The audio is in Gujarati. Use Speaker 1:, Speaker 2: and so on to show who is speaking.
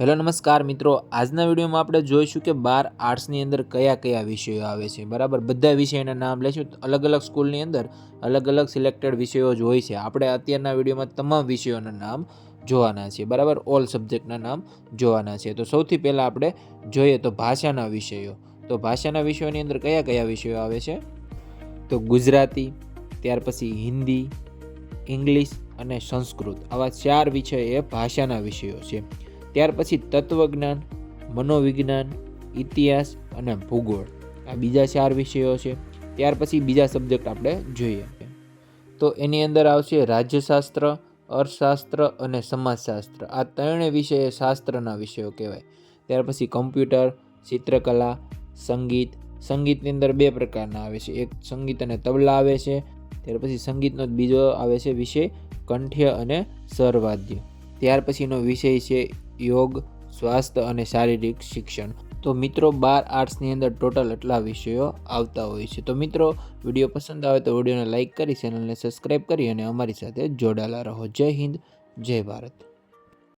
Speaker 1: હેલો નમસ્કાર મિત્રો, આજના વિડીયોમાં આપણે જોઈશું કે બાર આર્ટ્સની અંદર કયા કયા વિષયો આવે છે, બરાબર? બધા વિષયના નામ લઈશું અલગ અલગ સ્કૂલની અંદર અલગ અલગ સિલેક્ટેડ વિષયો જ હોય છે. આપણે અત્યારના વિડીયોમાં તમામ વિષયોના નામ જોવાના છે, બરાબર? ઓલ સબ્જેક્ટના નામ જોવાના છે. તો સૌથી પહેલાં આપણે જોઈએ તો ભાષાના વિષયો. તો ભાષાના વિષયોની અંદર કયા કયા વિષયો આવે છે? તો ગુજરાતી, ત્યાર પછી હિન્દી, ઇંગ્લિશ અને સંસ્કૃત. આવા ચાર વિષય એ ભાષાના વિષયો છે. ત્યાર પછી તત્વજ્ઞાન, મનોવિજ્ઞાન, ઇતિહાસ અને ભૂગોળ. આ બીજા ચાર વિષયો છે. ત્યાર પછી બીજા સબ્જેક્ટ આપણે જોઈએ. તો એની અંદર આવશે રાજ્યશાસ્ત્ર, અર્થશાસ્ત્ર અને સમાજશાસ્ત્ર. આ ત્રણેય વિષય શાસ્ત્રના વિષયો કહેવાય. ત્યાર પછી કમ્પ્યુટર, ચિત્રકલા, સંગીત. સંગીતની અંદર બે પ્રકારના આવે છે. એક સંગીત અને તબલા આવે છે. ત્યાર પછી સંગીતનો બીજો આવે છે વિષય કંઠ્ય અને સરવાદ્ય. ત્યાર પછીનો વિષય છે યોગ, સ્વાસ્થ્ય અને શારીરિક શિક્ષણ. તો મિત્રો, બાર આર્ટ્સની અંદર ટોટલ એટલા વિષયો આવતા હોય છે. તો મિત્રો, વીડિયો પસંદ આવે તો વિડીયોને લાઇક કરી, ચેનલને સબસ્ક્રાઈબ કરી અને અમારી સાથે જોડાયેલા રહો. જય હિન્દ, જય ભારત.